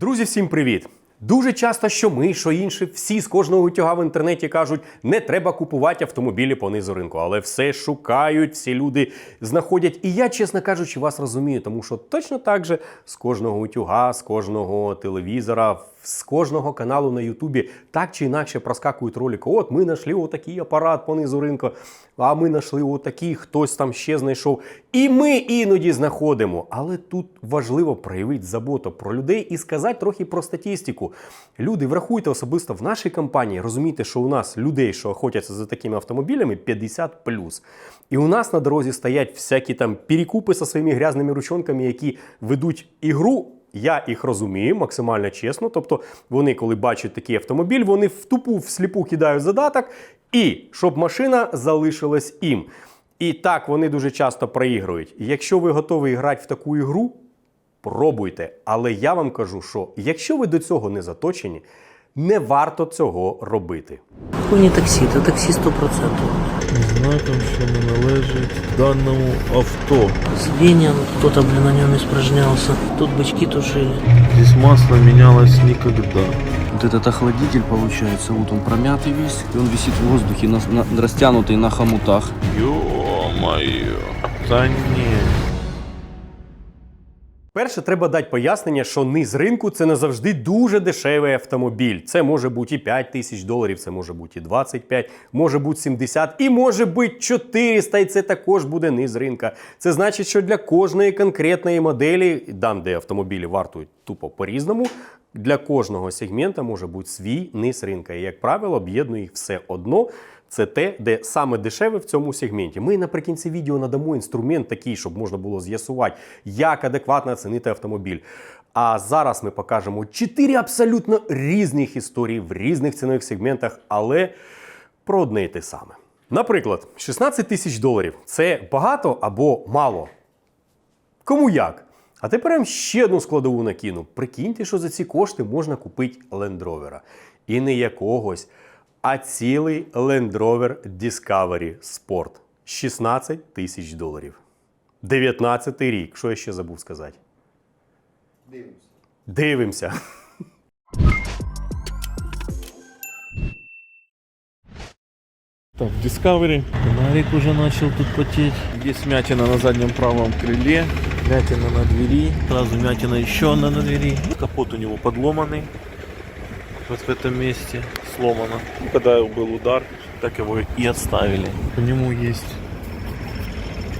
Друзі, всім привіт! Дуже часто, що ми, що інші, всі з кожного утюга в інтернеті кажуть, не треба купувати автомобілі по низу ринку, але все шукають, всі люди знаходять. І я, чесно кажучи, вас розумію, тому що точно так же з кожного утюга, з кожного телевізора, з кожного каналу на Ютубі так чи інакше проскакують ролики. От ми знайшли отакий апарат по низу ринку, а ми знайшли отакий, хтось там ще знайшов. І ми іноді знаходимо. Але тут важливо проявити заботу про людей і сказати трохи про статистику. Люди, врахуйте особисто в нашій компанії, розумійте, що у нас людей, що охотяться за такими автомобілями, 50 І у нас на дорозі стоять всякі там перекупи зі своїми грязними ручонками, які ведуть ігру. Я їх розумію максимально чесно. Тобто, вони, коли бачать такий автомобіль, вони в тупу всліпу кидають задаток, і щоб машина залишилась їм. І так вони дуже часто проігрують. Якщо ви готові грати в таку ігру, пробуйте. Але я вам кажу, що якщо ви до цього не заточені, не варто цього робити. Такое не таксі, це таксі 100%. Знаком, що не належить даному авто. Звенья, кто-то, блин, на нем испражнялся. Тут бычки тушили. Здесь масло менялось никогда. Вот этот охладитель получается, вот он промятый весь, и он висит в воздухе, на, на- растянутый на хомутах. Ё-моё. Да не. Перше, треба дати пояснення, що низ ринку це не завжди дуже дешевий автомобіль. Це може бути і 5 тисяч доларів, це може бути і 25, може бути 70 і може бути 400, і це також буде низ ринка. Це значить, що для кожної конкретної моделі, там, де автомобілі вартують тупо по-різному, для кожного сегмента може бути свій низ ринка. І, як правило, об'єднує їх все одно. Це те, де саме дешеве в цьому сегменті. Ми наприкінці відео надамо інструмент такий, щоб можна було з'ясувати, як адекватно оцінити автомобіль. А зараз ми покажемо чотири абсолютно різних історії в різних цінових сегментах, але про одне і те саме. Наприклад, 16 тисяч доларів це багато або мало. Кому як? А тепер я вам ще одну складову накину. Прикиньте, що за ці кошти можна купити Land Rover. І не якогось, а цілий Land Rover Discovery Sport. 16 тисяч доларів. 19 рік. Що я ще забув сказати? Дивимося. Дивимося. Так, Discovery. Фонарик уже начал тут потеть. Есть мятина на заднем правом крыле. Мятина на двери. Сразу мятина еще одна на двери. Капот у него подломанный. Вот в этом месте сломано. Ну, Когда был удар, так его и оставили. По нему есть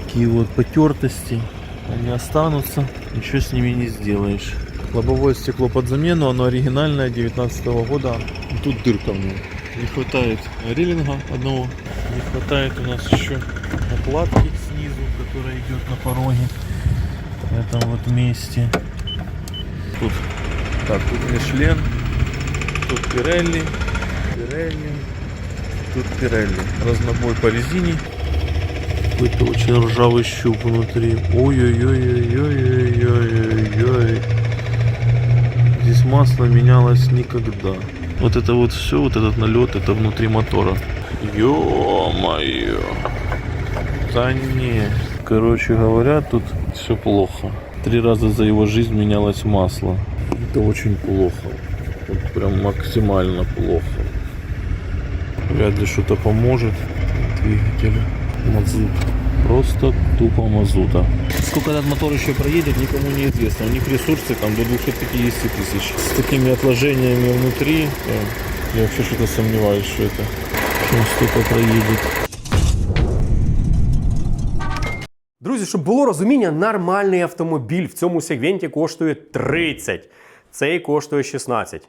Такие вот потертости. Они останутся. Ничего с ними не сделаешь. лобовое стекло под замену, оно оригинальное 19 года. И Тут дырка в нем. Не хватает риллинга одного. Не хватает у нас еще Накладки снизу, которая идет на пороге. В этом вот месте. Тут, так, тут Мишлен, тут Пирелли, Пирелли, тут Пирелли. Разнобой по резине. Какой-то очень ржавый щуп внутри. Ой-ой-ой-ой-ой-ой-ой-ой. Здесь масло менялось никогда. Вот это вот все, вот этот налет, это внутри мотора. Ё-моё. Да не. Короче говоря, тут все плохо. Три раза за его жизнь менялось масло. Это очень плохо. Вот прям максимально плохо. Вряд ли что-то поможет двигателю. Мазут. Просто тупо мазута. Сколько этот мотор еще проедет, никому не известно. У них ресурсы там до 250 тысяч. С такими отложениями внутри, э, я вообще что-то сомневаюсь, что это он столько проедет. Друзі, щоб було розуміння, нормальний автомобіль в цьому сегменті коштує 30. Цей коштує 16.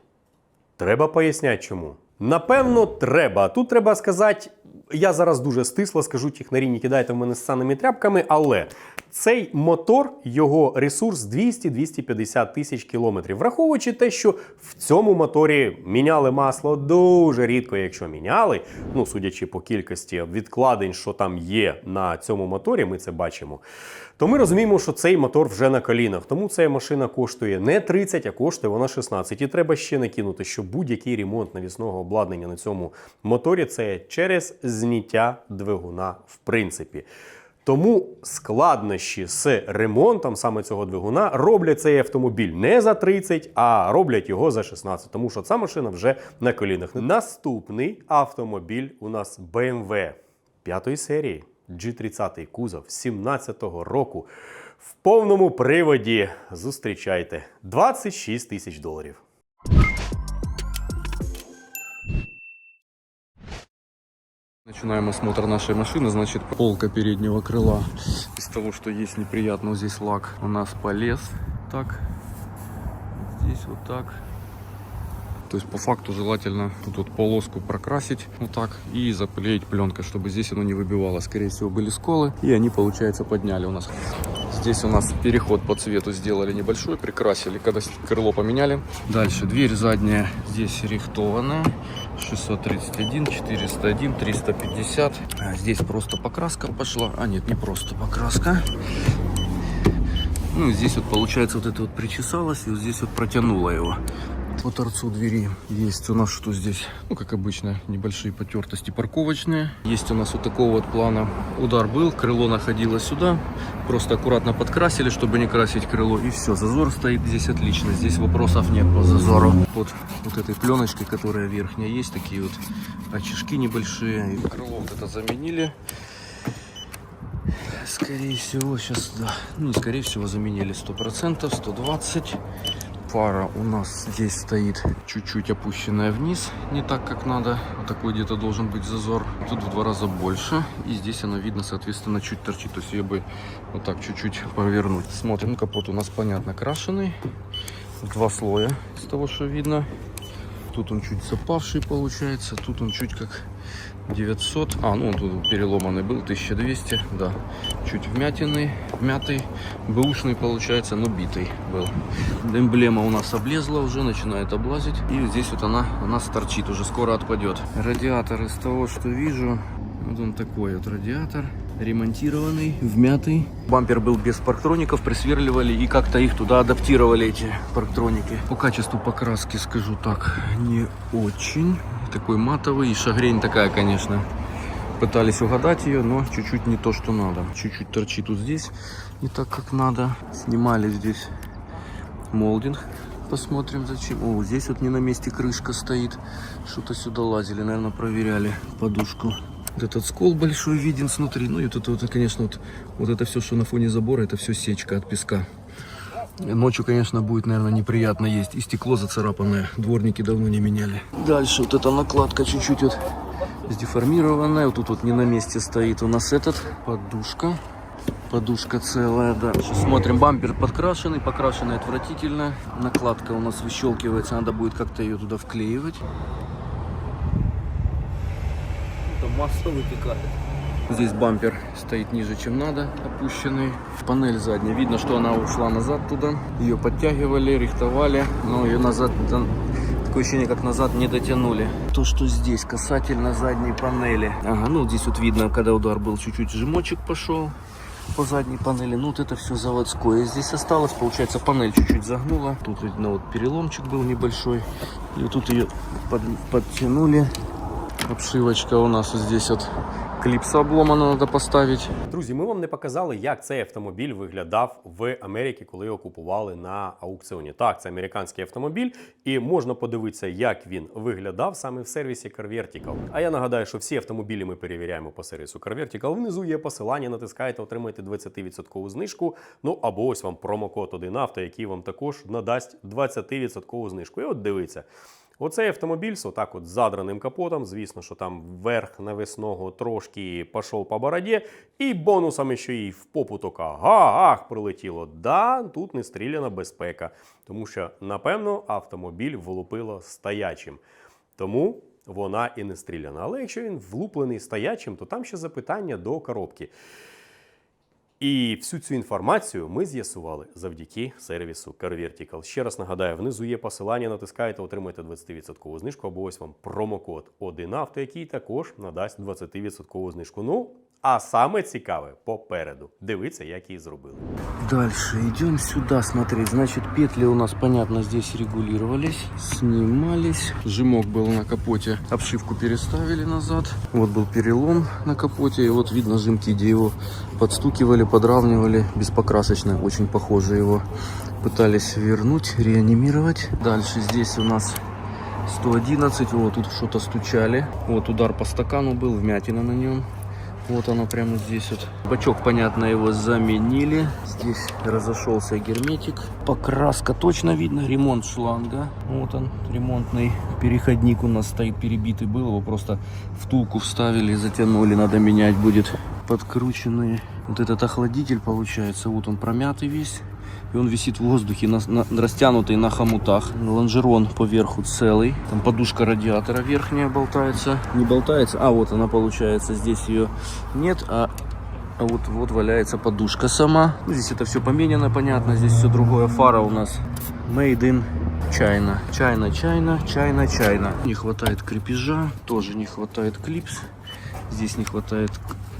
Треба поясняти чому. Напевно, треба. Тут треба сказати, я зараз дуже стисло скажу, технарі, не кидайте в мене з саними тряпками, але цей мотор, його ресурс 200-250 тисяч кілометрів. Враховуючи те, що в цьому моторі міняли масло дуже рідко, якщо міняли, ну судячи по кількості відкладень, що там є на цьому моторі, ми це бачимо. То ми розуміємо, що цей мотор вже на колінах. Тому ця машина коштує не 30, а коштує вона 16. І треба ще накинути, що будь-який ремонт навісного обладнання на цьому моторі це через зняття двигуна, в принципі. Тому складнощі з ремонтом саме цього двигуна роблять цей автомобіль не за 30, а роблять його за 16, тому що ця машина вже на колінах. Наступний автомобіль у нас BMW п'ятої серії G30 кузов 17-го року. В повному приводі зустрічайте 26 тисяч доларів. Начинаем осмотр нашей машины. Значит, полка переднего крыла. Из того, что есть неприятно, здесь лак у нас полез. Так. Здесь вот так. То есть по факту желательно тут вот полоску прокрасить вот так и заклеить пленкой, чтобы здесь оно не выбивало. Скорее всего были сколы и они, получается, подняли у нас. Здесь у нас переход по цвету сделали небольшой, прикрасили, когда крыло поменяли. Дальше дверь задняя здесь рихтованная. 631, 401, 350. А здесь просто покраска пошла. А нет, не просто покраска. Ну, здесь вот получается вот это вот причесалось, и вот здесь вот протянуло его. По торцу двери есть у нас что здесь? Ну, как обычно, небольшие потертости парковочные. Есть у нас вот такого вот плана удар был, крыло находилось сюда. Просто аккуратно подкрасили, чтобы не красить крыло. И все, зазор стоит здесь отлично. Здесь вопросов нет по зазору. Вот, вот этой пленочкой, которая верхняя есть, такие вот очишки небольшие. Крыло вот это заменили. Скорее всего, сейчас, да. Ну, скорее всего, заменили 100%, 120. Фара у нас здесь стоит чуть-чуть опущенная вниз, не так, как надо. Вот такой где-то должен быть зазор. Тут в два раза больше. И здесь она видно, соответственно, чуть торчит. То есть ее бы вот так чуть-чуть провернуть. Смотрим, капот у нас, понятно, крашеный. Два слоя из того, что видно. Тут он чуть запавший получается, тут он чуть как 900. А, ну он тут переломанный был, 1200, да. Чуть вмятенный, вмятый, бэушный получается, но битый был. Эмблема у нас облезла уже, начинает облазить. И здесь вот она у нас торчит, уже скоро отпадет. Радиатор из того, что вижу, вот он такой вот радиатор. Ремонтированный, вмятый. Бампер был без парктроников, присверливали и как-то их туда адаптировали, эти парктроники. По качеству покраски скажу так, не очень. Такой матовый и шагрень такая, конечно. Пытались угадать ее, но чуть-чуть не то, что надо. Чуть-чуть торчит вот здесь, не так, как надо. Снимали здесь молдинг. Посмотрим зачем. О, здесь вот не на месте крышка стоит. Что-то сюда лазили, наверное, проверяли подушку. Вот этот скол большой виден снутри. Ну и вот это, вот, конечно, вот, вот это все, что на фоне забора, это все сечка от песка. Ночью, конечно, будет, наверное, неприятно есть. И стекло зацарапанное. Дворники давно не меняли. Дальше вот эта накладка чуть-чуть вот сдеформированная. Вот тут вот не на месте стоит у нас этот. Подушка. Подушка целая, да. Сейчас смотрим, бампер подкрашенный, покрашенный отвратительно. Накладка у нас выщелкивается, надо будет как-то ее туда вклеивать. Это масло вытекает. Здесь бампер стоит ниже, чем надо, опущенный. Панель задняя, видно, что она ушла назад туда. Ее подтягивали, рихтовали, но ее назад, такое ощущение, как назад не дотянули. То, что здесь касательно задней панели. Ага, ну здесь вот видно, когда удар был, чуть-чуть жмочек пошел по задней панели. Ну вот это все заводское. Здесь осталось, получается, панель чуть-чуть загнула. Тут видно, вот переломчик был небольшой. И вот тут ее под- подтянули. Обшивочка у нас здесь вот клипса обломана, надо поставить. Друзі, ми вам не показали, як цей автомобіль виглядав в Америці, коли його купували на аукціоні. Так, це американський автомобіль, і можна подивитися, як він виглядав саме в сервісі Car Vertical. А я нагадаю, що всі автомобілі ми перевіряємо по сервісу Car Vertical. Внизу є посилання, натискаєте, отримаєте 20% знижку. Ну або ось вам промокод 1 авто, який вам також надасть 20% знижку. І от дивіться. Оцей автомобіль з отак от задраним капотом. Звісно, що там верх навесного трошки пішов по бороді, і бонусом ще й в попу тока га-ах прилетіло. Да, тут не стріляна безпека, тому що, напевно, автомобіль влупило стоячим. Тому вона і не стріляна. Але якщо він влуплений стоячим, то там ще запитання до коробки. І всю цю інформацію ми з'ясували завдяки сервісу CarVertical. Ще раз нагадаю, внизу є посилання, натискаєте, отримаєте 20% знижку, або ось вам промокод 1 авто, який також надасть 20% знижку. Ну, А саме цікаве попереду. Дивіться, як її зробили. Дальше идем сюда смотреть. Значит, петли у нас, понятно, здесь регулировались, снимались. Жимок был на капоте, обшивку переставили назад. Вот был перелом на капоте, и вот видно жимки, где его подстукивали, подравнивали. Беспокрасочно, очень похоже его. Пытались вернуть, реанимировать. Дальше здесь у нас 111, вот тут что-то стучали. Вот удар по стакану был, вмятина на нем. Вот оно прямо здесь вот. Бачок, понятно, его заменили. Здесь разошелся герметик. Покраска точно видно. Ремонт шланга. Вот он, ремонтный переходник у нас стоит перебитый был. Его просто втулку вставили затянули. Надо менять будет. Подкрученные. Вот этот охладитель получается. Вот он промятый весь. И он висит в воздухе, на, на- растянутый на хомутах. Лонжерон поверху целый. Там подушка радиатора верхняя болтается. Не болтается, а вот она получается. Здесь ее нет, а, а вот, вот валяется подушка сама. Здесь это все поменяно, понятно. Здесь все другое. Фара у нас made in China. China, China, China, China. Не хватает крепежа, тоже не хватает клипс. Здесь не хватает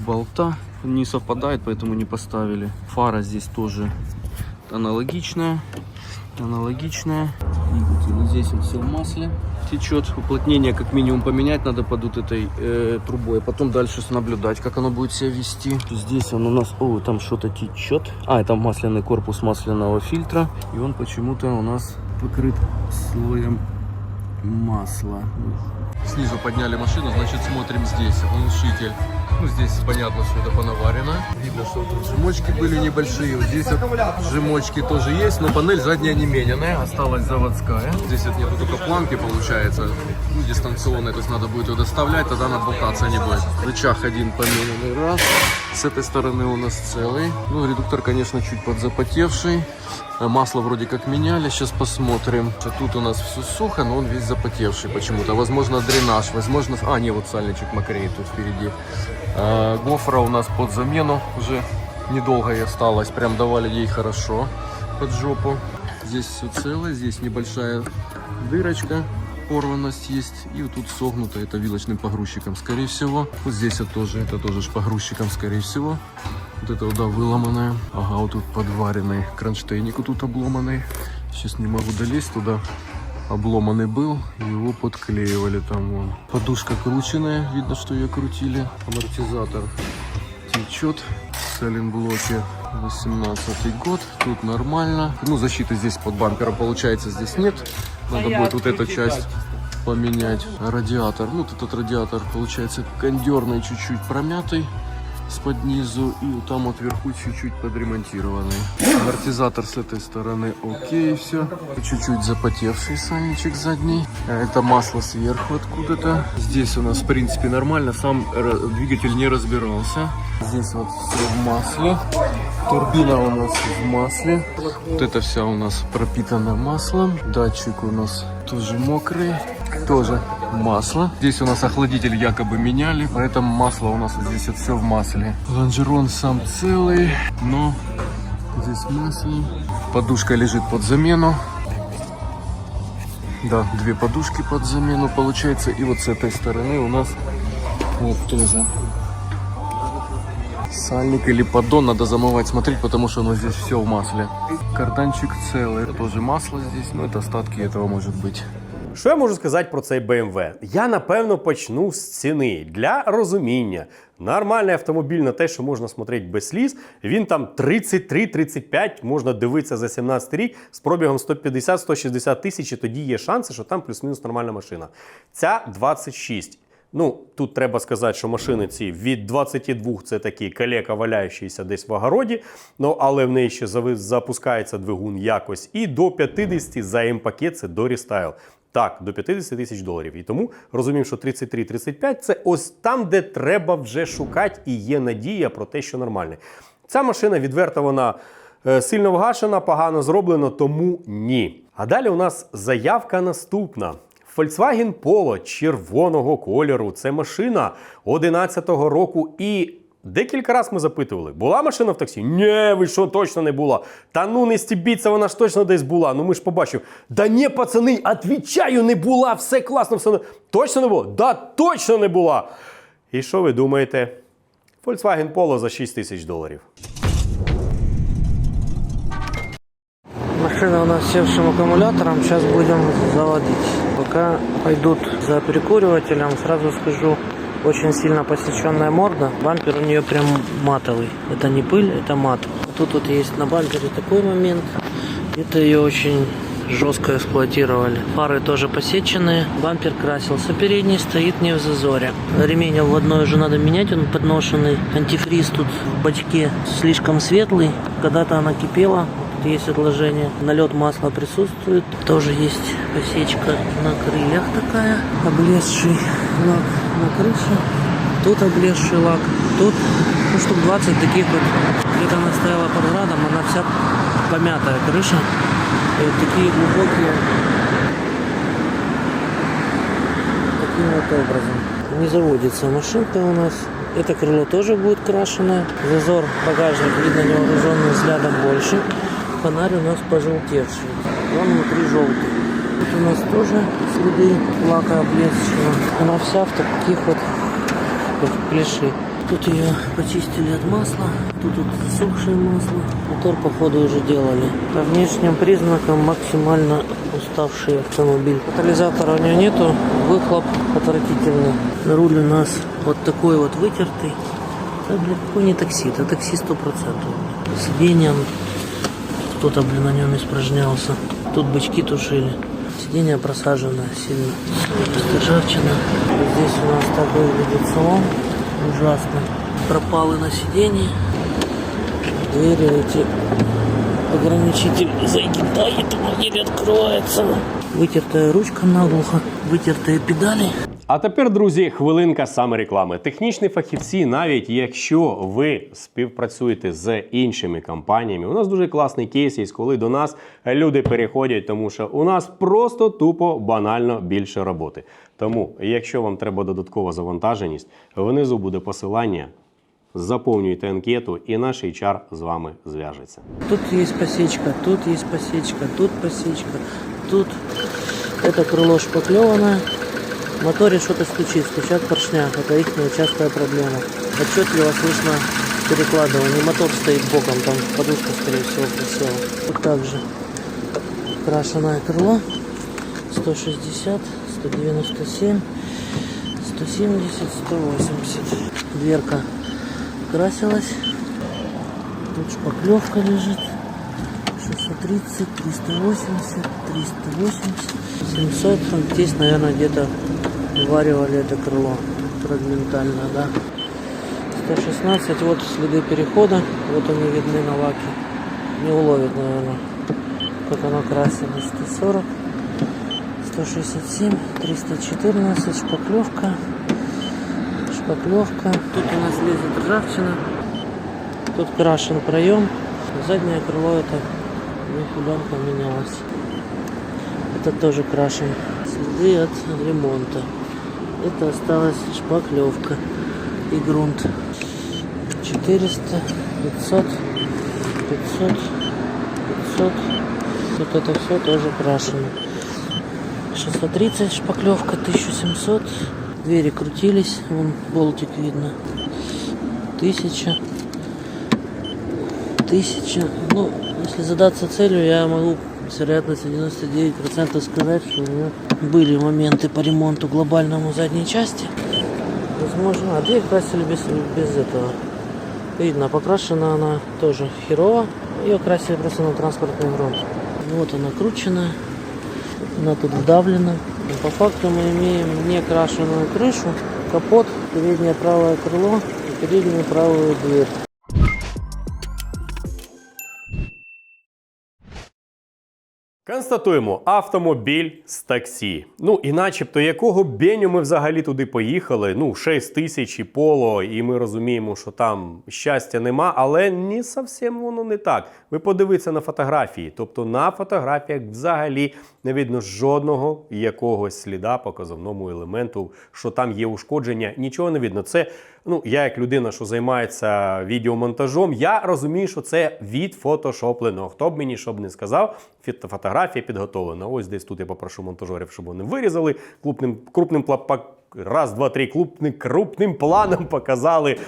болта. Не совпадает, поэтому не поставили. Фара здесь тоже аналогичная. Аналогичная. Двигатель вот здесь вот все в масле течет. Уплотнение как минимум поменять надо под вот этой э, трубой. А потом дальше наблюдать, как оно будет себя вести. Здесь он у нас... О, там что-то течет. А, это масляный корпус масляного фильтра. И он почему-то у нас покрыт слоем масла. Снизу подняли машину, значит смотрим здесь. Глушитель. Ну здесь понятно, что это понаварено. Видно, что тут жимочки были небольшие. Вот здесь вот жимочки тоже есть, но панель задняя не мененная, осталась заводская. Здесь вот нету только планки получается, ну, дистанционной, то есть надо будет ее доставлять, тогда она болтаться не будет. Рычаг один помененный раз. С этой стороны у нас целый. Ну, редуктор, конечно, чуть подзапотевший. Масло вроде как меняли, сейчас посмотрим. Тут у нас все сухо, но он весь запотевший почему-то. Возможно, дренаж, возможно... А, не, вот сальничек мокреет тут впереди. А, гофра у нас под замену уже недолго и осталось. Прям давали ей хорошо под жопу. Здесь все целое, здесь небольшая дырочка порванность есть. И вот тут согнуто это вилочным погрузчиком, скорее всего. Вот здесь вот тоже, это тоже ж погрузчиком, скорее всего. Вот это вот, да, выломанное. Ага, вот тут подваренный кронштейник вот тут обломанный. Сейчас не могу долезть туда. Обломанный был, его подклеивали там вон. Подушка крученная, видно, что ее крутили. Амортизатор течет. В Саленблоке 18 год. Тут нормально. Ну, защиты здесь под бампером получается здесь нет. Надо будет вот эту часть поменять. Радиатор. Ну, вот этот радиатор получается кондерный, чуть-чуть промятый с-под низу. И вот там вот вверху чуть-чуть подремонтированный. Амортизатор с этой стороны окей, все. Чуть-чуть запотевший сальничек задний. А Это масло сверху откуда-то. Здесь у нас, в принципе, нормально. Сам ра- двигатель не разбирался. Здесь вот все в масле. Турбина у нас в масле. Вот это вся у нас пропитана маслом. Датчик у нас тоже мокрый. Тоже масло. Здесь у нас охладитель якобы меняли, поэтому масло у нас здесь вот все в масле. Лонжерон сам целый, но здесь масло. Подушка лежит под замену. Да, две подушки под замену получается. И вот с этой стороны у нас вот тоже сальник или поддон надо замывать, смотреть, потому что оно здесь все в масле. Карданчик целый, тоже масло здесь, но это остатки этого может быть. Що я можу сказати про цей BMW? Я напевно почну з ціни для розуміння. Нормальний автомобіль на те, що можна смотрети без сліз. Він там 33-35, можна дивитися за 17 рік з пробігом 150-160 тисяч, і тоді є шанси, що там плюс-мінус нормальна машина. Ця 26. Ну, тут треба сказати, що машини ці від 22 це такі калека, валяючіся десь в огороді, ну, але в неї ще запускається двигун якось. І до 50 за М-пакет це до рестайл. Так, до 50 тисяч доларів. І тому розумів, що 33-35 це ось там, де треба вже шукати, і є надія про те, що нормальне. Ця машина відверто вона е, сильно вгашена, погано зроблено, тому ні. А далі у нас заявка наступна. Volkswagen Polo червоного кольору. Це машина 11-го року і. Декілька разів ми запитували, була машина в таксі? Ні, ви що, точно не була. Та ну не стібіться, вона ж точно десь була. Ну ми ж побачив. Да ні, пацани, отвічаю, не була, все класно, все. Точно не було? Да, точно не була. І що ви думаєте? Volkswagen Polo за 6 тисяч доларів. Машина у нас с севшим аккумулятором, сейчас будем заводить. Пока пойдут за прикуривателем, сразу скажу, очень сильно посеченная морда. Бампер у нее прям матовый. Это не пыль, это мат. Тут вот есть на бампере такой момент. Это ее очень жестко эксплуатировали. Фары тоже посеченные. Бампер красился. Передний стоит не в зазоре. Ремень в одной уже надо менять, он подношенный. Антифриз тут в бачке слишком светлый. Когда-то она кипела, Тут есть отложение. Налет масла присутствует. Тоже есть посечка на крыльях такая. Облезший лак на крыше. Тут облезший лак. Тут ну, штук 20 таких вот. Где-то она стояла под градом, она вся помятая крыша. И вот такие глубокие. Таким вот образом. Не заводится машинка у нас. Это крыло тоже будет крашеное. Зазор багажник видно невооруженным взглядом больше. Фонарь у нас пожелтевший. Он внутри желтый. Тут у нас тоже следы лака облезшего. Она вся в таких вот как клеши. Тут ее почистили от масла. Тут вот сухшее масло. Мотор походу уже делали. По внешним признакам максимально уставший автомобиль. Катализатора у нее нету. Выхлоп отвратительный. Руль у нас вот такой вот вытертый. Это, блин, какой не такси, это такси 100%. Сиденьем кто-то, блин, на нем испражнялся. Тут бычки тушили. Сиденье просажено сильно. Ржавчина. Здесь у нас так выглядит салон. Ужасно. Пропалы на сиденье. Двери эти. Ограничитель загибает, еле откроется. Вытертая ручка наглухо. Вытертые педали. А тепер, друзі, хвилинка саме реклами. Технічні фахівці, навіть якщо ви співпрацюєте з іншими компаніями, у нас дуже класний кейс є, коли до нас люди переходять, тому що у нас просто тупо банально більше роботи. Тому, якщо вам треба додаткова завантаженість, внизу буде посилання. Заповнюйте анкету, і наш HR з вами зв'яжеться. Тут есть посечка, тут есть посечка, тут посечка, тут это крыло шпаклеванное. Моторе что-то стучит, стучат поршня. Это их частая проблема. Отчетливо слышно перекладывание. Мотор стоит боком, там подушка, скорее всего, присела. Вот так же. Крашеное крыло. 160, 197, 170, 180. Дверка красилась. Тут шпаклевка лежит. 630, 380, 380, 700. Вот Здесь, наверное, где-то варивали это крыло фрагментально, да. 116, вот следы перехода, вот они видны на лаке. Не уловит, наверное, как оно красилось. 140, 167, 314, шпаклевка, шпаклевка. Тут у нас лезет ржавчина. Тут крашен проем. Заднее крыло это нифига поменялось. Это тоже крашен. Следы от ремонта. Это осталась шпаклевка и грунт. 400, 500, 500, 500. Тут это все тоже крашено. 630 шпаклевка, 1700. Двери крутились, вон болтик видно. 1000. Тысяча. Ну, если задаться целью, я могу с вероятностью 99% сказать, что у меня были моменты по ремонту глобальному задней части. Возможно, а дверь красили без, без этого. Видно, покрашена она тоже херово. Ее красили просто на транспортный грунт. Вот она крученная. Она тут вдавлена. По факту мы имеем не крашеную крышу, капот, переднее правое крыло и переднюю правую дверь. Констатуємо автомобіль з таксі. Ну і начебто, якого беню ми взагалі туди поїхали? Ну, 6 тисяч і поло, і ми розуміємо, що там щастя нема, але не зовсім воно не так. Ви подивіться на фотографії. Тобто на фотографіях взагалі не видно жодного якогось сліда по казовному елементу, що там є ушкодження. Нічого не видно. Це ну я як людина, що займається відеомонтажом, я розумію, що це відфотошоплено. Хто б мені щоб не сказав, фотографія підготовлена. Ось десь тут я попрошу монтажерів, щоб вони вирізали крупним крупним раз, два, три, крупним крупним планом показали.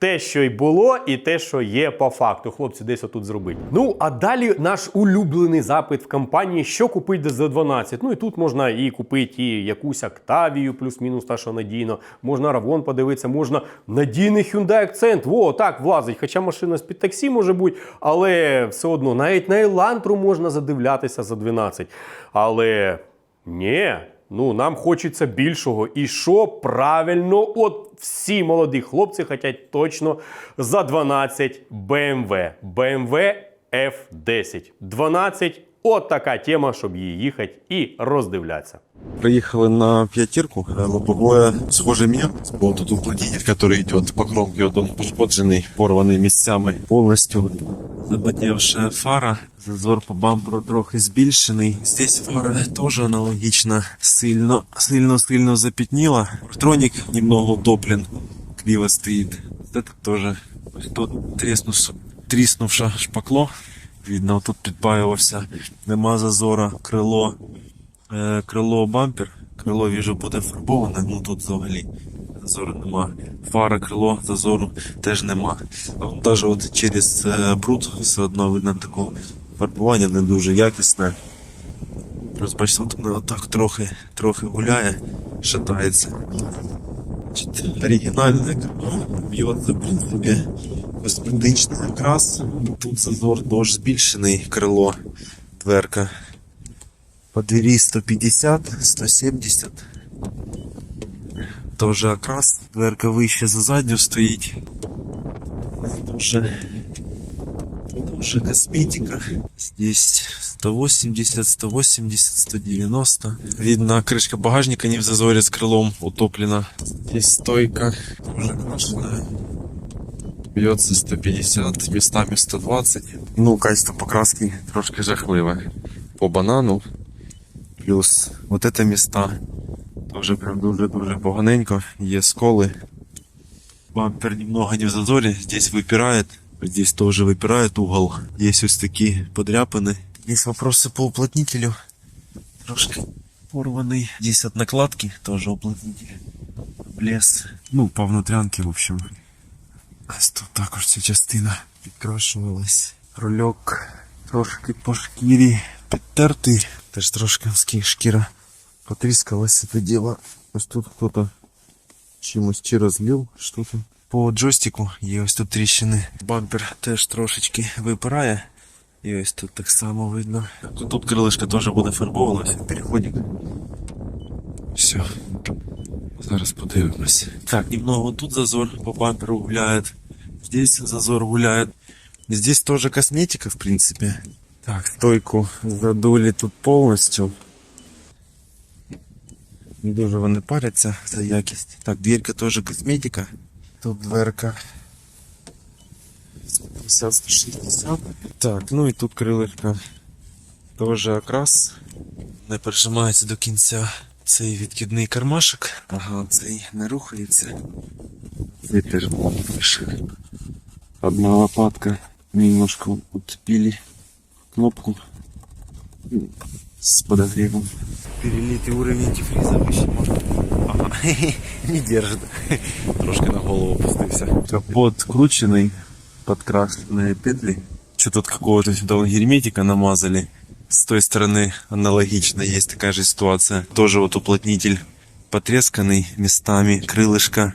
Те, що й було, і те, що є по факту. Хлопці, десь отут зробить. Ну а далі наш улюблений запит в компанії, що купити за 12. Ну і тут можна і купити і якусь Октавію, плюс-мінус та, що надійно. Можна Равон подивитися, можна надійний Hyundai Accent. Во, так влазить. Хоча машина з-під таксі може бути, але все одно навіть на Елантру можна задивлятися за 12. Але ні, ну нам хочеться більшого. І що правильно, от всі молоді хлопці хочуть точно за 12 BMW. BMW F10. 12 от така тема, щоб її їхати і роздивлятися. Приехали на пятерку, э, лобовое схоже мне. Вот тут уплотнитель, который идет по кромке, вот он пошкодженный, порванный местами. Полностью запотевшая фара. Зазор по бамперу трохи збільшений. Здесь фара тоже аналогично сильно, сильно, сильно запятнила. Троник немного утоплен, криво стоит. Вот Это тоже ось тут треснувши, тріснувше шпакло. Видно, тут підпаювався. Нема зазора, крило Е, крило бампер. Крило віжу буде фарбоване, ну тут взагалі зазору нема. Фара, крило, зазору теж нема. Навіть через е, бруд все одно видно таке фарбування не дуже якісне. Плюс бачите, от воно отак трохи, трохи гуляє, шатається. Оригінальне крило б'ється, в принципі, косметичний окрас. Тут зазор теж збільшений крило, дверка. По двери 150, 170. Тоже окрас. Дверка вище за задню стоїть Тоже, тоже косметика. Здесь 180, 180, 190. Видно, крышка багажника не в зазоре с крылом утоплена. Здесь стойка тоже крашеная. Бьется 150, местами 120. Ну, качество покраски трошки жахливе. По банану Плюс вот это места тоже прям дуже-дуже поганенько. Є сколы. Бампер немного не в зазоре. Здесь выпирает. Здесь тоже выпирает угол. Есть ось такие подряпины. Есть вопросы по уплотнителю. Трошки порванный. Здесь от накладки тоже уплотнитель. Блес. Ну, по внутрянке, в общем. Ось тут також ця частина підкрашувалась. Рульок трошки по шкірі підтертий. Теж трошки скі- шкіра потріскалася це діло. Ось тут хто-то чимось чи розлив що там. По джойстику є ось тут тріщини. Бампер теж трошечки випирає. І ось тут так само видно. Тут крилишка теж буде фарбовувалася. Переходик. Все. Зараз подивимось. Так, немного тут зазор по бамперу гуляет. Здесь зазор гуляет. Здесь тоже косметика, в принципе. Так, стойку задули тут повністю. Не дуже вони паряться за якість. Так, дверка теж косметика. Тут дверка 50-60. Так, ну і тут крилишка. Теж окрас. Не прижимається до кінця цей відкидний кармашок. Ага, цей не рухається. Цей теж лише. Одна лопатка немножко утопили кнопку с подогревом. Перелитый уровень антифриза вообще можно. Ага, не держит. Трошки на голову опустився. Капот крученный, подкрашенные петли. Что тут какого-то сюда герметика намазали. С той стороны аналогично есть такая же ситуация. Тоже вот уплотнитель потресканный местами, крылышко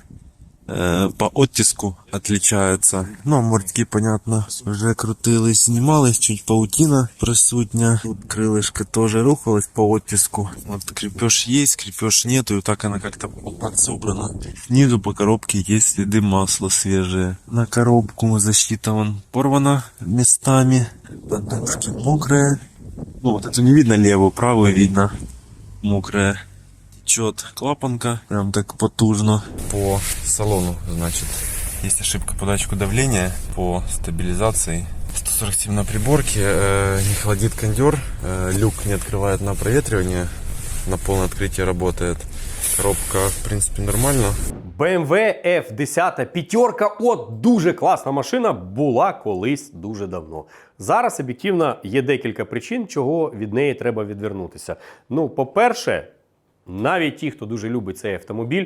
э, по оттиску отличаются. Ну, мордки, понятно, уже крутились, снималась, чуть паутина присутня. Тут крылышко тоже рухалось по оттиску. Вот крепеж есть, крепеж нету, и так она как-то подсобрана. Снизу по коробке есть следы масла свежие. На коробку защита вон порвана местами. Подушки мокрые. Ну, вот это не видно левую, правую видно. Мокрая течет клапанка, прям так потужно. По салону, значит, есть ошибка по датчику давления, по стабилизации. 147 на приборке, э, не холодит кондер, э, люк не открывает на проветривание, на полное открытие работает. Коробка, в принципе, нормально. BMW F10 п'ятерка, от дуже класна машина, була колись дуже давно. Зараз об'єктивно є декілька причин, чого від неї треба відвернутися. Ну, по-перше, навіть ті, хто дуже любить цей автомобіль,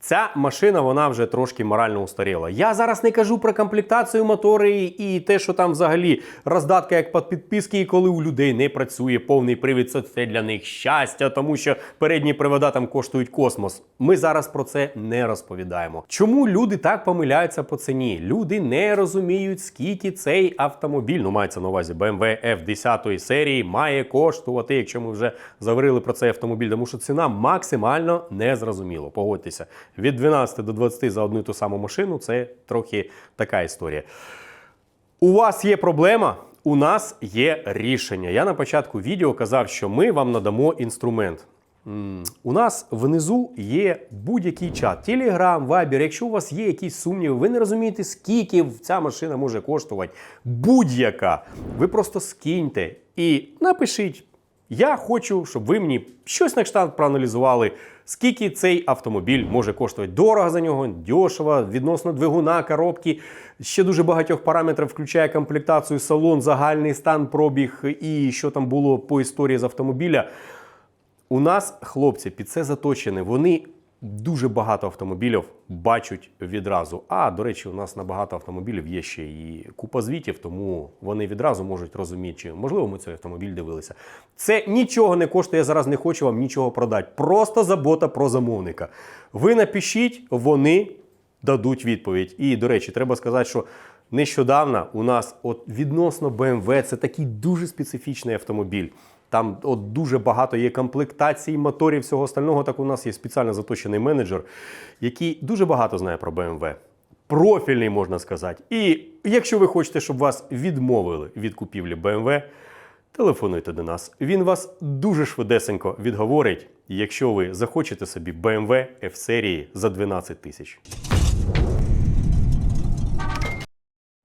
Ця машина вона вже трошки морально устаріла. Я зараз не кажу про комплектацію мотори і те, що там взагалі роздатка як під підписки, і коли у людей не працює повний привід, це для них щастя, тому що передні привода там коштують космос. Ми зараз про це не розповідаємо. Чому люди так помиляються по ціні? Люди не розуміють, скільки цей автомобіль, ну мається на увазі BMW F10 серії, має коштувати, якщо ми вже заварили про цей автомобіль, тому що ціна максимально незрозуміло. Погодьтеся, від 12 до 20 за одну і ту саму машину це трохи така історія. У вас є проблема, у нас є рішення. Я на початку відео казав, що ми вам надамо інструмент. У нас внизу є будь-який чат, Telegram, Viber. Якщо у вас є якісь сумніви, ви не розумієте, скільки ця машина може коштувати, будь-яка. Ви просто скиньте і напишіть. Я хочу, щоб ви мені щось на кшталт проаналізували, скільки цей автомобіль може коштувати. Дорого за нього, дешево, відносно двигуна, коробки, ще дуже багатьох параметрів, включає комплектацію, салон, загальний стан, пробіг і що там було по історії з автомобіля. У нас хлопці під це заточені. Вони дуже багато автомобілів бачать відразу. А до речі, у нас на багато автомобілів є ще і купа звітів, тому вони відразу можуть розуміти, чи можливо ми цей автомобіль дивилися. Це нічого не коштує. Я зараз не хочу вам нічого продати. Просто забота про замовника. Ви напишіть, вони дадуть відповідь. І, до речі, треба сказати, що нещодавно у нас от відносно BMW це такий дуже специфічний автомобіль. Там от дуже багато є комплектацій, моторів, всього остального. Так у нас є спеціально заточений менеджер, який дуже багато знає про BMW. Профільний, можна сказати. І якщо ви хочете, щоб вас відмовили від купівлі BMW, телефонуйте до нас. Він вас дуже швидесенько відговорить, якщо ви захочете собі BMW F-серії за 12 тисяч.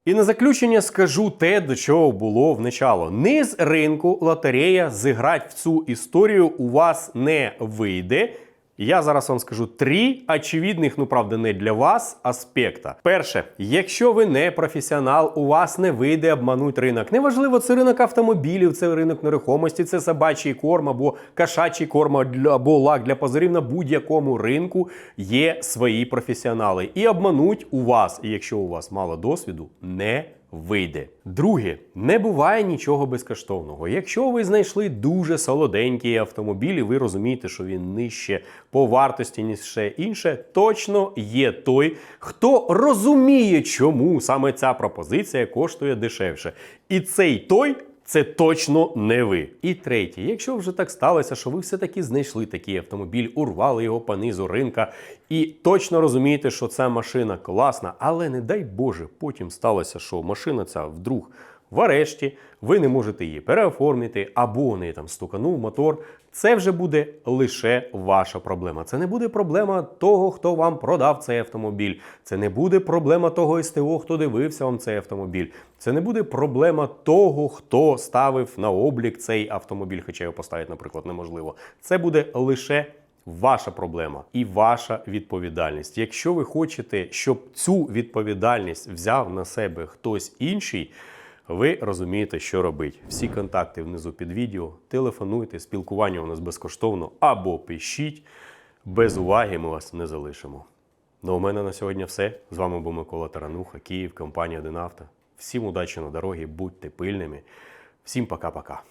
І на заключення скажу те, до чого було вначало. Низ ринку лотерея зіграти в цю історію у вас не вийде. Я зараз вам скажу три очевидних, ну правда, не для вас аспекта. Перше, якщо ви не професіонал, у вас не вийде обманути ринок. Неважливо, це ринок автомобілів, це ринок нерухомості, це собачий корм або кошачий корм або лак для позорів на будь-якому ринку є свої професіонали. І обмануть у вас, якщо у вас мало досвіду, не вийде. Друге, не буває нічого безкоштовного. Якщо ви знайшли дуже солоденький автомобіль, і ви розумієте, що він нижче по вартості, ніж ще інше, точно є той, хто розуміє, чому саме ця пропозиція коштує дешевше. І цей той. Це точно не ви. І третє, якщо вже так сталося, що ви все-таки знайшли такий автомобіль, урвали його по низу ринка, і точно розумієте, що ця машина класна, але не дай Боже, потім сталося, що машина ця вдруг в арешті, ви не можете її переоформити, або у неї там стуканув мотор. Це вже буде лише ваша проблема. Це не буде проблема того, хто вам продав цей автомобіль. Це не буде проблема того СТО, хто дивився вам цей автомобіль. Це не буде проблема того, хто ставив на облік цей автомобіль, хоча його поставити, наприклад, неможливо. Це буде лише ваша проблема і ваша відповідальність. Якщо ви хочете, щоб цю відповідальність взяв на себе хтось інший. Ви розумієте, що робити. Всі контакти внизу під відео. Телефонуйте, спілкування у нас безкоштовно або пишіть. Без уваги ми вас не залишимо. Ну, у мене на сьогодні все. З вами був Микола Тарануха, Київ, компанія Динавто. Всім удачі на дорогі, будьте пильними. Всім пока-пока.